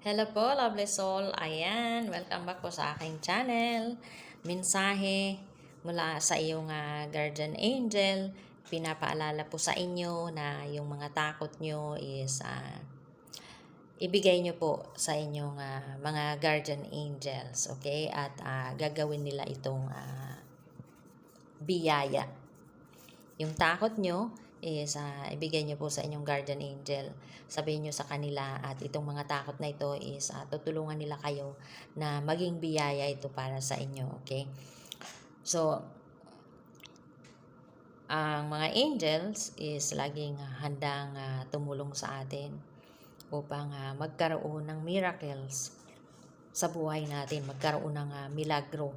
Hello po, lovely soul. Ayan, welcome back po sa aking channel. Mensahe mula sa iyong ah, guardian angel. Pinapaalala po sa inyo na yung mga takot nyo is ah, ibigay nyo po sa inyong ah, mga guardian angels. Okay? At ah, gagawin nila itong ah, biyaya. Yung takot nyo is ah, ibigay nyo po sa inyong guardian angel. Sabihin nyo sa kanila at itong mga takot na ito is ah, tutulungan nila kayo na maging biyaya ito para sa inyo. Okay? So, ang mga angels is laging ah, handang ah, tumulong sa atin upang ah, magkaroon ng miracles sa buhay natin, magkaroon ng ah, milagro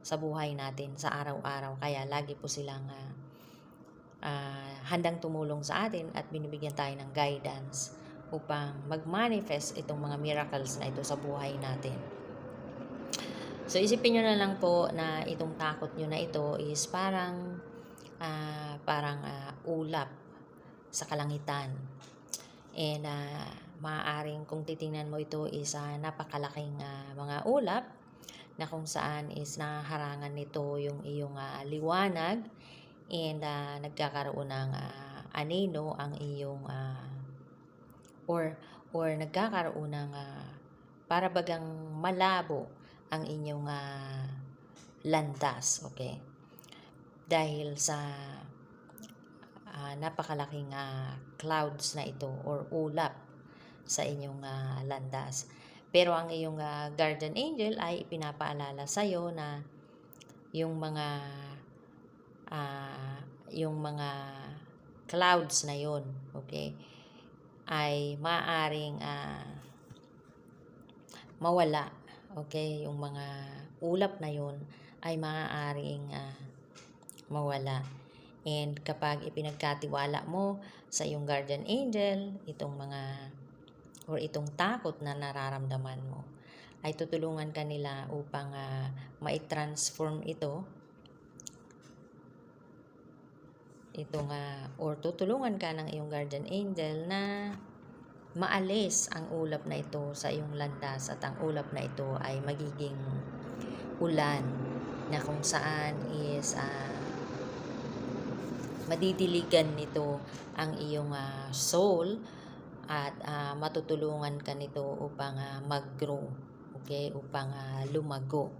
sa buhay natin sa araw-araw. Kaya lagi po silang ah, ah, handang tumulong sa atin at binibigyan tayo ng guidance upang mag-manifest itong mga miracles na ito sa buhay natin. So isipin nyo na lang po na itong takot nyo na ito is parang ah, parang ah, ulap sa kalangitan. And ah, maaaring kung titingnan mo ito is ah, napakalaking ah, mga ulap na kung saan is naharangan nito yung iyong ah, liwanag and ah, nagkakaroon ng ah, anino ang iyong ah, or or nagkakaroon ng ah, para bagang malabo ang inyong ah, landas okay? Dahil sa ah, napakalaking ah, clouds na ito or ulap sa inyong ah, landas. Pero ang iyong ah, guardian angel ay pinapaalala sa iyo na yung mga ah, yung mga clouds na yon okay ay maaring ah, mawala okay yung mga ulap na yon ay maaaring ah, mawala. And kapag ipinagkatiwala mo sa iyong guardian angel itong mga or itong takot na nararamdaman mo ay tutulungan ka nila upang ah, ma-transform ito itong ah, or tutulungan ka ng iyong guardian angel na maalis ang ulap na ito sa iyong landas at ang ulap na ito ay magiging ulan na kung saan is ah, madidiligan nito ang iyong ah, soul at ah, matutulungan ka nito upang ah, mag-grow okay? Upang ah, lumago.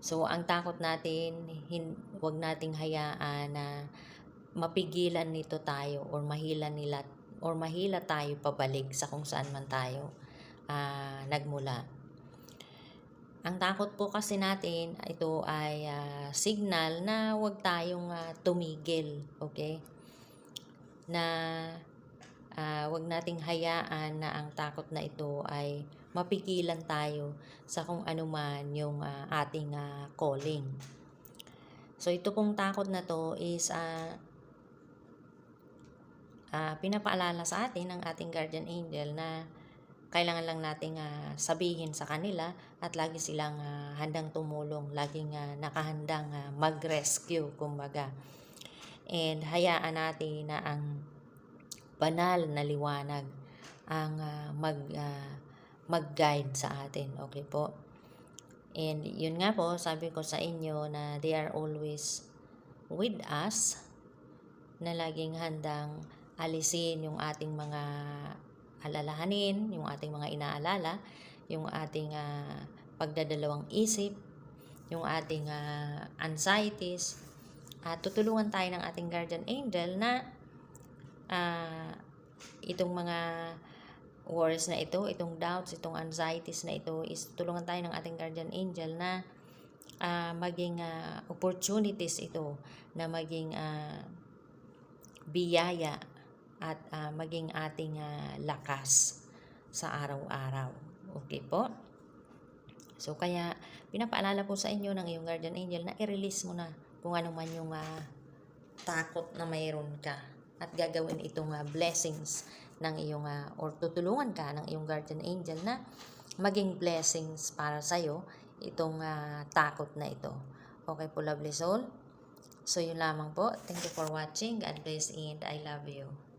So ang takot natin hin- wag nating hayaan na mapigilan nito tayo or mahila nila or mahila tayo pabalik sa kung saan man tayo ah, nagmula ang takot po kasi natin, ito ay ah, signal na huwag tayong ah, tumigil, okay? Na ah, huwag nating hayaan na ang takot na ito ay mapigilan tayo sa kung ano man yung ah, ating ah, calling. So ito pong takot na to is ah, ah, pinapaalala sa atin ng ating guardian angel na kailangan lang nating ah, sabihin sa kanila at lagi silang ah, handang tumulong, laging ah, nakahandang ah, mag-rescue, kumbaga. And hayaan natin na ang banal na liwanag ang ah, mag ah, mag-guide sa atin, okay po? And yun nga po, sabi ko sa inyo na they are always with us na laging handang alisin yung ating mga alalahanin, yung ating mga inaalala, yung ating ah, pagdadalawang isip, yung ating ah, anxieties, at tutulungan tayo ng ating guardian angel na ah, itong mga worries na ito, itong doubts, itong anxieties na ito is tulungan tayo ng ating guardian angel na ah, maging ah, opportunities ito na maging ah, biyaya at ah, maging ating ah, lakas sa araw-araw. Okay po? So kaya pinapaalala po sa inyo ng iyong guardian angel na i-release mo na kung ano man yung ah, takot na mayroon ka at gagawin itong ah, blessings ng iyong ah, or tutulungan ka ng iyong guardian angel na maging blessings para sa iyo itong ah, takot na ito. Okay po lovely soul? So yun lamang po. Thank you for watching. God bless and I love you.